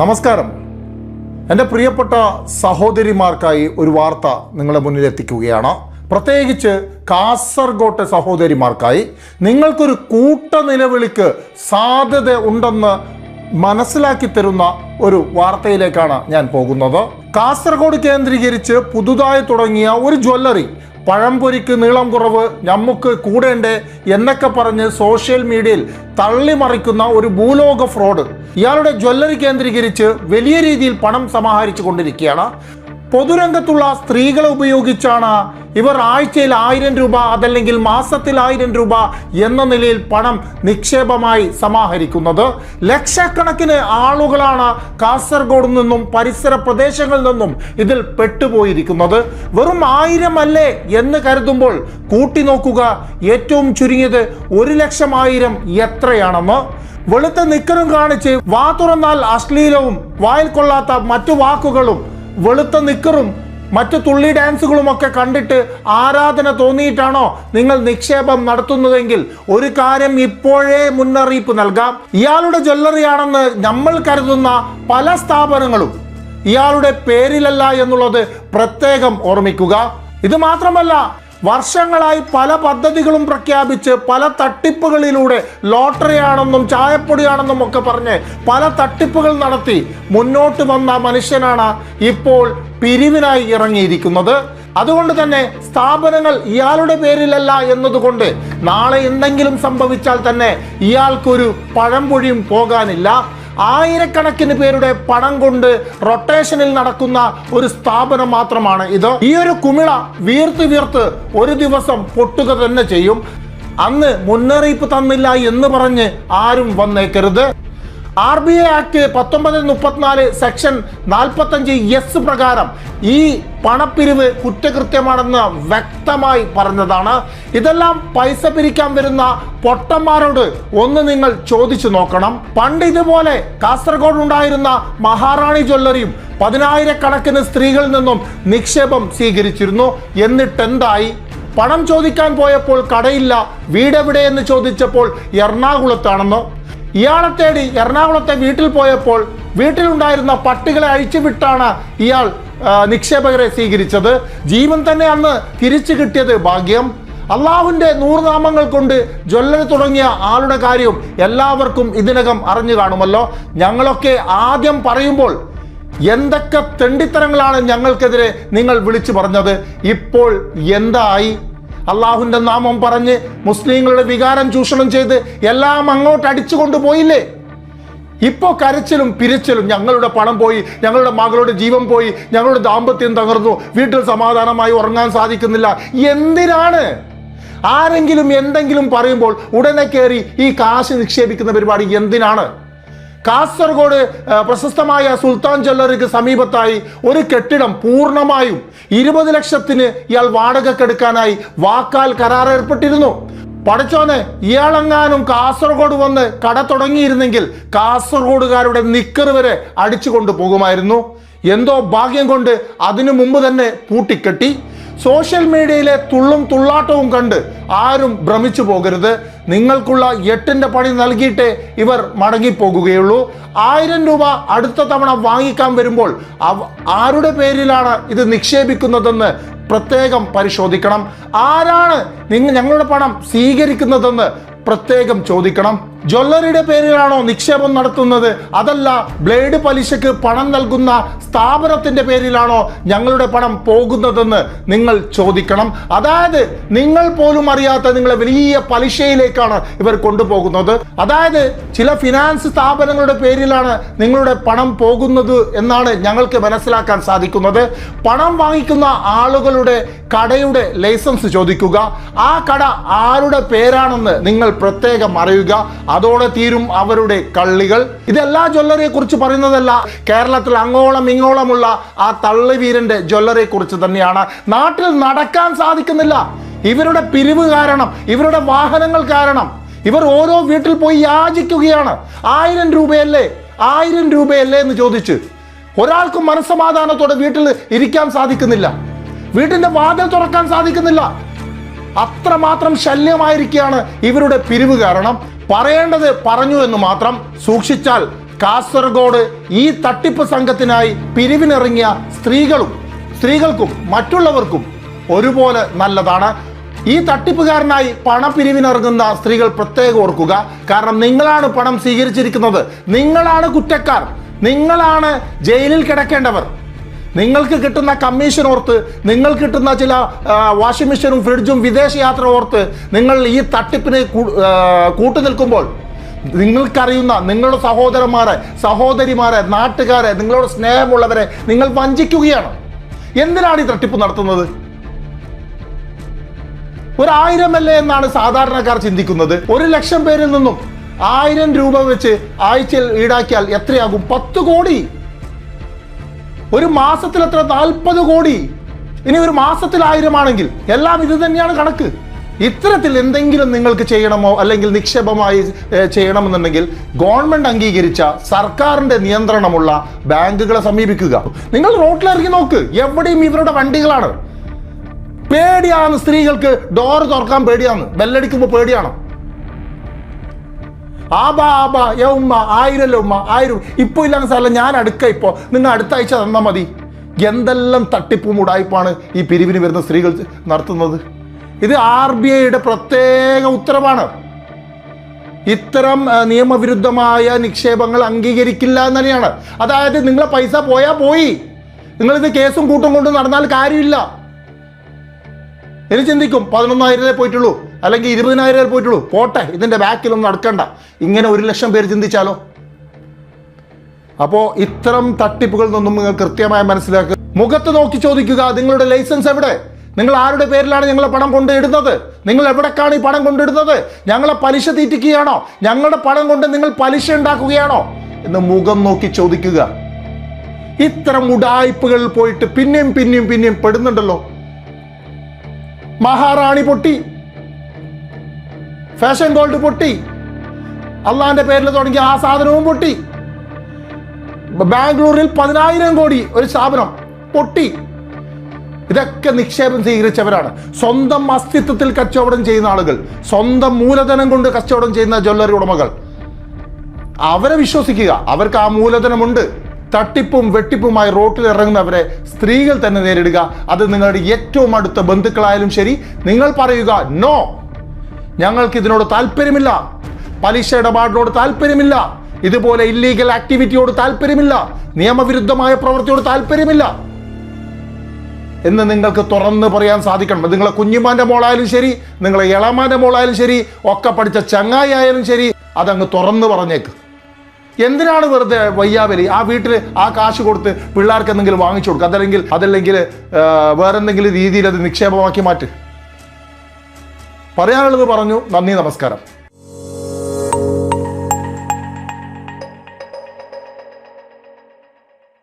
നമസ്കാരം. എന്റെ പ്രിയപ്പെട്ട സഹോദരിമാർക്കായി ഒരു വാർത്ത നിങ്ങളുടെ മുന്നിൽ എത്തിക്കുകയാണ് പ്രത്യേകിച്ച് കാസർഗോട്ടെ സഹോദരിമാർക്കായി നിങ്ങൾക്കൊരു കൂട്ട നിലവിളിക്ക് സാധ്യത ഉണ്ടെന്ന് മനസ്സിലാക്കി തരുന്ന ഒരു വാർത്തയിലേക്കാണ് ഞാൻ പോകുന്നത്. കാസർഗോഡ് കേന്ദ്രീകരിച്ച് പുതുതായി തുടങ്ങിയ ഒരു ജ്വല്ലറി പഴംപൊരിക്ക് നീളം കുറവ് നമുക്ക് കൂടേണ്ടേ എന്നൊക്കെ പറഞ്ഞ് സോഷ്യൽ മീഡിയയിൽ തള്ളിമറിക്കുന്ന ഒരു ഭൂലോക ഫ്രോഡ് ഇയാളുടെ ജ്വല്ലറി കേന്ദ്രീകരിച്ച് വലിയ രീതിയിൽ പണം സമാഹരിച്ചു കൊണ്ടിരിക്കുകയാണ്. പൊതുരംഗത്തുള്ള സ്ത്രീകളെ ഉപയോഗിച്ചാണ് ഇവർ ആഴ്ചയിൽ ആയിരം രൂപ അതല്ലെങ്കിൽ മാസത്തിൽ ആയിരം രൂപ എന്ന നിലയിൽ പണം നിക്ഷേപമായി സമാഹരിക്കുന്നത്. ലക്ഷക്കണക്കിന് ആളുകളാണ് കാസർഗോഡ് നിന്നും പരിസര പ്രദേശങ്ങളിൽ നിന്നും ഇതിൽ പെട്ടുപോയിരിക്കുന്നത്. വെറും ആയിരം അല്ലേ എന്ന് കരുതുമ്പോൾ കൂട്ടി നോക്കുക ഏറ്റവും ചുരുങ്ങിയത് ഒരു ലക്ഷം ആയിരം എത്രയാണെന്ന്. വെളുത്ത നിക്കറും കാണിച്ച് വാ തുറന്നാൽ അശ്ലീലവും വായിൽ കൊള്ളാത്ത മറ്റു വാക്കുകളും വെളുത്ത നിക്കറും മറ്റു തുള്ളി ഡാൻസുകളും ഒക്കെ കണ്ടിട്ട് ആരാധന തോന്നിയിട്ടാണോ നിങ്ങൾ നിക്ഷേപം നടത്തുന്നതെങ്കിൽ ഒരു കാര്യം ഇപ്പോഴേ മുന്നറിയിപ്പ് നൽകാം. ഇയാളുടെ ജ്വല്ലറിയാണെന്ന് നമ്മൾ കരുതുന്ന പല സ്ഥാപനങ്ങളും ഇയാളുടെ പേരിലല്ല എന്നുള്ളത് പ്രത്യേകം ഓർമ്മിക്കുക. ഇത് മാത്രമല്ല വർഷങ്ങളായി പല പദ്ധതികളും പ്രഖ്യാപിച്ച് പല തട്ടിപ്പുകളിലൂടെ ലോട്ടറിയാണെന്നും ചായപ്പൊടിയാണെന്നും ഒക്കെ പറഞ്ഞ് പല തട്ടിപ്പുകൾ നടത്തി മുന്നോട്ട് വന്ന മനുഷ്യനാണ് ഇപ്പോൾ പിരിവിനായി ഇറങ്ങിയിരിക്കുന്നത്. അതുകൊണ്ട് തന്നെ സ്ഥാപനങ്ങൾ ഇയാളുടെ പേരിലല്ല എന്നതുകൊണ്ട് നാളെ എന്തെങ്കിലും സംഭവിച്ചാൽ തന്നെ ഇയാൾക്കൊരു പഴംപൊഴിയും പോകാനില്ല. ആയിരക്കണക്കിന് പേരുടെ പണം കൊണ്ട് റൊട്ടേഷനിൽ നടക്കുന്ന ഒരു സ്ഥാപനം മാത്രമാണ് ഇത്. ഈ ഒരു കുമിള വീർത്ത് വീർത്ത് ഒരു ദിവസം പൊട്ടുക തന്നെ ചെയ്യും. അന്ന് മുന്നറിയിപ്പ് തന്നില്ല എന്ന് പറഞ്ഞ് ആരും വന്നേക്കരുത്. ആർ ബി ഐ ആക്ട് പത്തൊമ്പത് മുപ്പത്തിനാല് സെക്ഷൻ നാൽപ്പത്തഞ്ച് എസ് പ്രകാരം ഈ പണപ്പിരിവ് കുറ്റകൃത്യമാണെന്ന് വ്യക്തമായി പറഞ്ഞതാണ്. ഇതെല്ലാം പൈസ പിരിക്കാൻ വരുന്ന പൊട്ടന്മാരോട് ഒന്ന് നിങ്ങൾ ചോദിച്ചു നോക്കണം. പണ്ട് ഇതുപോലെ കാസർഗോഡ് ഉണ്ടായിരുന്ന മഹാറാണി ജ്വല്ലറിയും പതിനായിരക്കണക്കിന് സ്ത്രീകളിൽ നിന്നും നിക്ഷേപം സ്വീകരിച്ചിരുന്നു. എന്നിട്ടെന്തായി? പണം ചോദിക്കാൻ പോയപ്പോൾ കടയില്ല വീടെവിടെയെന്ന് ചോദിച്ചപ്പോൾ എറണാകുളത്താണെന്നോ? ഇയാളെ തേടി എറണാകുളത്തെ വീട്ടിൽ പോയപ്പോൾ വീട്ടിലുണ്ടായിരുന്ന പട്ടികളെ അഴിച്ചുവിട്ടാണ് ഇയാൾ നിക്ഷേപകരെ സ്വീകരിച്ചത്. ജീവൻ തന്നെ അന്ന് തിരിച്ചു കിട്ടിയത് ഭാഗ്യം. അള്ളാഹുവിന്റെ നൂറുനാമങ്ങൾ കൊണ്ട് ജ്വല്ലന തുടങ്ങിയ ആളുടെ കാര്യം എല്ലാവർക്കും ഇതിനകം അറിഞ്ഞു കാണുമല്ലോ. ഞങ്ങളൊക്കെ ആദ്യം പറയുമ്പോൾ എന്തൊക്കെ തെണ്ടിത്തരങ്ങളാണ് ഞങ്ങൾക്കെതിരെ നിങ്ങൾ വിളിച്ചു പറഞ്ഞത്? ഇപ്പോൾ എന്തായി? അള്ളാഹുവിന്റെ നാമം പറഞ്ഞ് മുസ്ലിങ്ങളുടെ വികാരം ചൂഷണം ചെയ്ത് എല്ലാം അങ്ങോട്ട് അടിച്ചുകൊണ്ട് പോയില്ലേ? ഇപ്പോ കരച്ചിലും പിരിച്ചിലും ഞങ്ങളുടെ പണം പോയി ഞങ്ങളുടെ മകളുടെ ജീവൻ പോയി ഞങ്ങളുടെ ദാമ്പത്യം തകർന്നു വീട്ടിൽ സമാധാനമായി ഉറങ്ങാൻ സാധിക്കുന്നില്ല. എന്തിനാണ്? ആരെങ്കിലും എന്തെങ്കിലും പറയുമ്പോൾ ഉടനെ കയറി ഈ കാശ് നിക്ഷേപിക്കുന്ന പരിപാടി എന്തിനാണ്? കാസർഗോഡ് പ്രശസ്തമായ സുൽത്താൻ ജ്വല്ലറിക്ക് സമീപത്തായി ഒരു കെട്ടിടം പൂർണമായും ഇരുപത് ലക്ഷത്തിന് ഇയാൾ വാടകക്കെടുക്കാനായി വാക്കാൽ കരാർ ഏർപ്പെട്ടിരുന്നു. പടച്ചോന് ഇയാളെങ്ങാനും കാസർഗോഡ് വന്ന് കട തുടങ്ങിയിരുന്നെങ്കിൽ കാസർഗോഡുകാരുടെ നിക്കർ വരെ അടിച്ചു കൊണ്ടുപോകുമായിരുന്നു എന്തോ ഭാഗ്യം കൊണ്ട് അതിനു മുമ്പ് തന്നെ പൂട്ടിക്കെട്ടി. സോഷ്യൽ മീഡിയയിലെ തുള്ളും തുള്ളാട്ടവും കണ്ട് ആരും ഭ്രമിച്ചു പോകരുത്. നിങ്ങൾക്കുള്ള എട്ടിന്റെ പണി നൽകിയിട്ടേ ഇവർ മടങ്ങിപ്പോകുകയുള്ളൂ. ആയിരം രൂപ അടുത്ത തവണ വാങ്ങിക്കാൻ വരുമ്പോൾ ആരുടെ പേരിലാണ് ഇത് നിക്ഷേപിക്കുന്നതെന്ന് പ്രത്യേകം പരിശോധിക്കണം. ആരാണ് നിങ്ങൾ ഞങ്ങളുടെ പണം സ്വീകരിക്കുന്നതെന്ന് പ്രത്യേകം ചോദിക്കണം. ജ്വല്ലറിയുടെ പേരിലാണോ നിക്ഷേപം നടത്തുന്നത്? അതല്ല ബ്ലേഡ് പലിശക്ക് പണം നൽകുന്ന സ്ഥാപനത്തിന്റെ പേരിലാണോ ഞങ്ങളുടെ പണം പോകുന്നതെന്ന് നിങ്ങൾ ചോദിക്കണം. അതായത് നിങ്ങൾ പോലും അറിയാത്ത നിങ്ങളെ വലിയ പലിശയിലേക്കാണ് ഇവർ കൊണ്ടുപോകുന്നത്. അതായത് ചില ഫിനാൻസ് സ്ഥാപനങ്ങളുടെ പേരിലാണ് നിങ്ങളുടെ പണം പോകുന്നത് എന്നാണ് ഞങ്ങൾക്ക് മനസ്സിലാക്കാൻ സാധിക്കുന്നത്. പണം വാങ്ങിക്കുന്ന ആളുകളുടെ കടയുടെ ലൈസൻസ് ചോദിക്കുക. ആ കട ആരുടെ പേരാണെന്ന് നിങ്ങൾ പ്രത്യേകം അറിയുക. അതോടെ തീരും അവരുടെ കള്ളികൾ. ഇതെല്ലാ ജ്വല്ലറിയെ കുറിച്ച് പറയുന്നതല്ല. കേരളത്തിൽ അങ്ങോളം ഇങ്ങോളമുള്ള ആ തള്ളിവീരന്റെ ജ്വല്ലറിയെ കുറിച്ച് തന്നെയാണ്. നാട്ടിൽ നടക്കാൻ സാധിക്കുന്നില്ല. ഇവരുടെ പിരിവ് കാരണം ഇവരുടെ വാഹനങ്ങൾ കാരണം ഇവർ ഓരോ വീട്ടിൽ പോയി യാചിക്കുകയാണ്. ആയിരം രൂപയല്ലേ? ആയിരം രൂപയല്ലേ എന്ന് ചോദിച്ച് ഒരാൾക്കും മനസ്സമാധാനത്തോടെ വീട്ടിൽ ഇരിക്കാൻ സാധിക്കുന്നില്ല. വീട്ടിന്റെ വാതിൽ തുറക്കാൻ സാധിക്കുന്നില്ല. അത്രമാത്രം ശല്യമായിരിക്കുകയാണ് ഇവരുടെ പിരിവ് കാരണം. പറയേണ്ടത് പറഞ്ഞു എന്ന് മാത്രം. സൂക്ഷിച്ചാൽ കാസർഗോഡ് ഈ തട്ടിപ്പ് സംഘത്തിനായി പിരിവിനിറങ്ങിയ സ്ത്രീകളും സ്ത്രീകൾക്കും മറ്റുള്ളവർക്കും ഒരുപോലെ നല്ലതാണ്. ഈ തട്ടിപ്പുകാരനായി പണപ്പിരിവിനിറങ്ങുന്ന സ്ത്രീകൾ പ്രത്യേകം ഓർക്കുക. കാരണം നിങ്ങളാണ് പണം സ്വീകരിച്ചിരിക്കുന്നത്. നിങ്ങളാണ് കുറ്റക്കാർ. നിങ്ങളാണ് ജയിലിൽ കിടക്കേണ്ടവർ. നിങ്ങൾക്ക് കിട്ടുന്ന കമ്മീഷൻ ഓർത്ത് നിങ്ങൾ കിട്ടുന്ന ചില വാഷിംഗ് മെഷീനും ഫ്രിഡ്ജും വിദേശയാത്ര ഓർത്ത് നിങ്ങൾ ഈ തട്ടിപ്പിന് കൂട്ടു നിൽക്കുമ്പോൾ നിങ്ങൾക്കറിയുന്ന നിങ്ങളുടെ സഹോദരന്മാരെ സഹോദരിമാരെ നാട്ടുകാരെ നിങ്ങളോട് സ്നേഹമുള്ളവരെ നിങ്ങൾ വഞ്ചിക്കുകയാണ്. എന്തിനാണ് ഈ തട്ടിപ്പ് നടത്തുന്നത്? ഒരായിരം അല്ലേ എന്നാണ് സാധാരണക്കാർ ചിന്തിക്കുന്നത്. ഒരു ലക്ഷം പേരിൽ നിന്നും ആയിരം രൂപ വെച്ച് ആഴ്ചയിൽ ഈടാക്കിയാൽ എത്രയാകും? പത്ത് കോടി. ഒരു മാസത്തിൽ എത്ര? നാൽപ്പത് കോടി. ഇനി ഒരു മാസത്തിൽ ആയിരം ആണെങ്കിൽ എല്ലാം ഇത് തന്നെയാണ് കണക്ക്. ഇത്തരത്തിൽ എന്തെങ്കിലും നിങ്ങൾക്ക് ചെയ്യണമോ? അല്ലെങ്കിൽ നിക്ഷേപമായി ചെയ്യണമെന്നുണ്ടെങ്കിൽ ഗവൺമെന്റ് അംഗീകരിച്ച സർക്കാരിന്റെ നിയന്ത്രണമുള്ള ബാങ്കുകളെ സമീപിക്കുക. നിങ്ങൾ റോട്ടിലിറങ്ങി നോക്ക്. എവിടെയും ഇവരുടെ വണ്ടികളാണ്. പേടിയാണ് സ്ത്രീകൾക്ക്. ഡോർ തുറക്കാൻ പേടിയാണ്. ബെല്ലടിക്കുമ്പോൾ പേടിയാണ്. ആബാ ആബാ ഏ ഉമ്മ ആയിരല്ലോ ഉമ്മ ആയിരം. ഇപ്പോൾ ഇല്ലാത്ത സ്ഥലം ഞാൻ അടുക്ക ഇപ്പോൾ നിങ്ങൾ അടുത്ത ആഴ്ച തന്നാൽ മതി. എന്തെല്ലാം തട്ടിപ്പും ഉടായ്പാണ് ഈ പിരിവിന് വരുന്ന സ്ത്രീകൾ നടത്തുന്നത്? ഇത് ആർ ബി ഐയുടെ പ്രത്യേക ഉത്തരവാണ്. ഇത്തരം നിയമവിരുദ്ധമായ നിക്ഷേപങ്ങൾ അംഗീകരിക്കില്ല എന്ന് തന്നെയാണ് അതായത് നിങ്ങളെ പൈസ പോയാൽ പോയി. നിങ്ങളിത് കേസും കൂട്ടും കൊണ്ടും നടന്നാൽ കാര്യമില്ല. ഇനി ചിന്തിക്കും. പതിനൊന്നായിരമേ പോയിട്ടുള്ളൂ. അല്ലെങ്കിൽ ഇരുപതിനായിരം പോയിട്ടുള്ളൂ. പോട്ടെ ഇതിന്റെ ബാക്കിലൊന്നും നടക്കണ്ട. ഇങ്ങനെ ഒരു ലക്ഷം പേര് ചിന്തിച്ചാലോ? അപ്പോൾ ഇത്തരം തട്ടിപ്പുകളിൽ നിന്നും നിങ്ങൾ കൃത്യമായി മനസ്സിലാക്കുക മുഖത്ത് നോക്കി ചോദിക്കുക നിങ്ങളുടെ ലൈസൻസ് എവിടെ? നിങ്ങൾ ആരുടെ പേരിലാണ് ഞങ്ങളെ പണം കൊണ്ടിടുന്നത് നിങ്ങൾ എവിടേക്കാണ് ഈ പണം കൊണ്ടിടുന്നത് ഞങ്ങളെ പലിശ തീറ്റിക്കുകയാണോ? ഞങ്ങളുടെ പണം കൊണ്ട് നിങ്ങൾ പലിശ ഉണ്ടാക്കുകയാണോ? എന്ന് മുഖം നോക്കി ചോദിക്കുക. ഇത്തരം ഉടായ്പകളിൽ പോയിട്ട് പിന്നെയും പിന്നെയും പിന്നെയും പെടുന്നുണ്ടല്ലോ. മഹാറാണി പൊട്ടി. ഫാഷൻ ഗോൾഡ് പൊട്ടി. അള്ളാന്റെ പേരിൽ തുടങ്ങിയ ആ സാധനവും പൊട്ടി. ബാംഗ്ലൂരിൽ പതിനായിരം കോടി ഒരു സ്ഥാപനം പൊട്ടി. ഇതൊക്കെ നിക്ഷേപം സ്വീകരിച്ചവരാണ്. സ്വന്തം അസ്തിത്വത്തിൽ കച്ചവടം ചെയ്യുന്ന ആളുകൾ സ്വന്തം മൂലധനം കൊണ്ട് കച്ചവടം ചെയ്യുന്ന ജ്വല്ലറി ഉടമകൾ. അവരെ വിശ്വസിക്കുക. അവർക്ക് ആ മൂലധനമുണ്ട്. തട്ടിപ്പും വെട്ടിപ്പുമായി റോട്ടിൽ ഇറങ്ങുന്നവരെ സ്ത്രീകൾ തന്നെ നേരിടുക. അത് നിങ്ങളുടെ ഏറ്റവും അടുത്ത ബന്ധുക്കളായാലും ശരി. നിങ്ങൾ പറയുക നോ ഞങ്ങൾക്ക് ഇതിനോട് താല്പര്യമില്ല. പലിശ ഇടപാടിനോട് താല്പര്യമില്ല. ഇതുപോലെ ഇല്ലീഗൽ ആക്ടിവിറ്റിയോട് താല്പര്യമില്ല. നിയമവിരുദ്ധമായ പ്രവൃത്തിയോട് താല്പര്യമില്ല. എന്ന് നിങ്ങൾക്ക് തുറന്ന് പറയാൻ സാധിക്കണം. നിങ്ങളെ കുഞ്ഞുമാന്റെ മോളായാലും ശരി നിങ്ങളെ ഇളമാന്റെ മോളായാലും ശരി ഒക്കെ പഠിച്ച ചങ്ങായി ആയാലും ശരി അതങ്ങ് തുറന്ന് പറഞ്ഞേക്ക്. എന്തിനാണ് വെറുതെ വയ്യാവലി? ആ വീട്ടിൽ ആ കാശ് കൊടുത്ത് പിള്ളേർക്ക് എന്തെങ്കിലും വാങ്ങിച്ചു കൊടുക്കുക അതല്ലെങ്കിൽ അതല്ലെങ്കിൽ വേറെന്തെങ്കിലും രീതിയിൽ അത് നിക്ഷേപമാക്കി മാറ്റ്. പറയാനുള്ളത് പറഞ്ഞു നന്ദി നമസ്കാരം